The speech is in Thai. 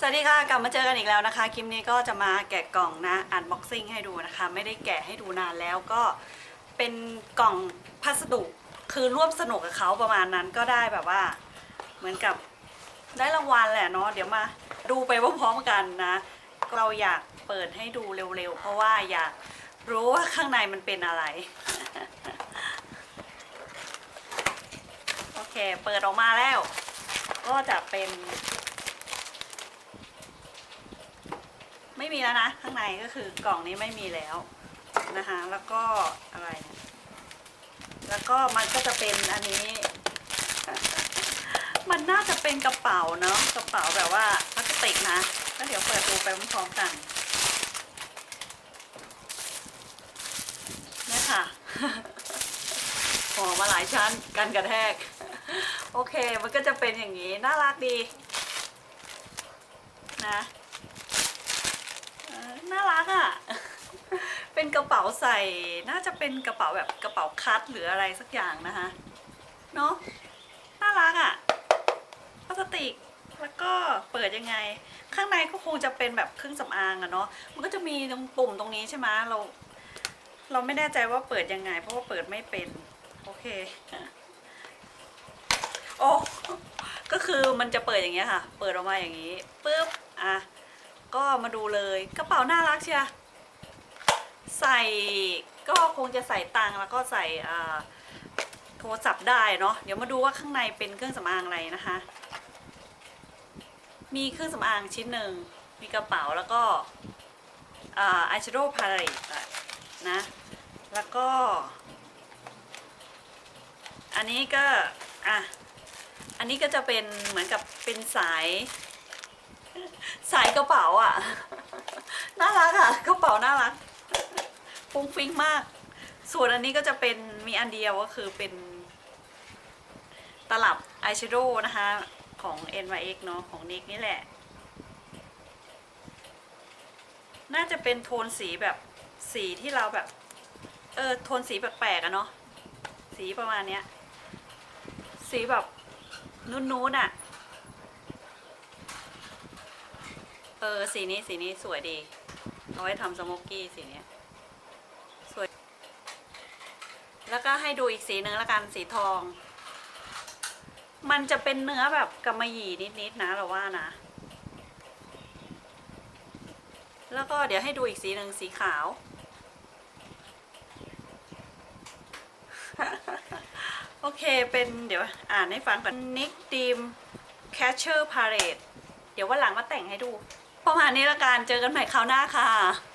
สวัสดีค่ะ กลับมาเจอกันอีกแล้วนะคะ คลิปนี้ก็จะมาแกะกล่องนะอันบ็อกซิ่งให้ดูนะคะ ไม่ได้แกะให้ดูนานแล้วก็เป็นกล่องพัสดุคือร่วมสนุกกับเขาประมาณนั้นก็ได้แบบว่า เหมือนกับได้รางวัลแหละเนาะเดี๋ยวมาดูไปพร้อมๆกันนะ เราอยากเปิดให้ดูเร็วๆ เพราะว่าอยากรู้ว่าข้างในมันเป็นอะไร โอเค เปิดออกมาแล้ว ก็จะเป็น ไม่มีแล้วนะ ข้างในก็คือกล่องนี้ไม่มีแล้วนะคะแล้วก็อะไรเนี่ยแล้วก็มันก็จะเป็นอันนี้ มันน่าจะเป็นกระเป๋าเนาะกระเป๋าแบบว่าพลาสติกนะก็เดี๋ยวเปิดดูไปพร้อมๆกันเนี่ยค่ะห่อมาหลายชั้นกันกระแทก โอเค มันก็จะเป็นอย่างนี้ น่ารักดี นะ น่ารักอะ่ะ เป็นกระเป๋าใส่น่าจะเป็นกระเป๋าแบบกระเป๋าคัดหรืออะไรสักอย่างนะคะ เนาะน่ารักอะ่ะพลาสติกแล้วก็เปิดยังไง ข้างในก็คงจะเป็นแบบเครื่องสำอางอะเนาะมันก็จะมีตรงปุ่มตรงนี้ใช่ไหมเรา เราไม่แน่ใจว่าเปิดยังไง เพราะว่าเปิดไม่เป็นโอเคโอ้ก็คือมันจะเปิดอย่างเงี้ยค่ะ เปิดออกมาอย่างนี้ปุ๊บอะ ก็มาดูเลยกระเป๋าน่ารักเชียใส่ก็คงจะใส่ตังแล้วก็ใส่โทรศัพท์ได้เนาะเดี๋ยวมาดูว่าข้างในเป็นเครื่องสำอางอะไรนะคะ มีเครื่องสำอางชิ้นหนึ่งมีกระเป๋าแล้วก็อ่าอายแชโดว์พาเลตนะแล้วก็ อันนี้ก็อะอันนี้ก็จะเป็นเหมือนกับเป็นสาย สายกระเป๋าอะ น่ารักอะ กระเป๋าน่ารักฟุ้งฟิ้งมาก ส่วนอันนี้ก็จะเป็นมีอันเดียวก็คือเป็น ตลับอายแชโดว์นะคะ ของ NYX เนาะของนิกนี่แหละ น่าจะเป็นโทนสีแบบสีที่เราแบบ เออ โทนสีแปลกๆอะเนาะสีประมาณเนี้ย สีแบบนู้นๆอะ เออ สีนี้สีนี้สวยดี เอาไว้ทำสโมกกี้สีนี้สวย แล้วก็ให้ดูอีกสีหนึ่งล้วกันสีทอง มันจะเป็นเนื้อแบบกำมะหยี่นิดๆนะเราว่านะ แล้วก็เดี๋ยวให้ดูอีกสีหนึ่งสีขาว โอเคเป็นเดี๋ยวอ่านให้ฟังก่อน Nick Dream Catcher Parade เดี๋ยววันหลังมาแต่งให้ดู ประมาณนี้ละกันเจอกันใหม่คราวหน้าค่ะ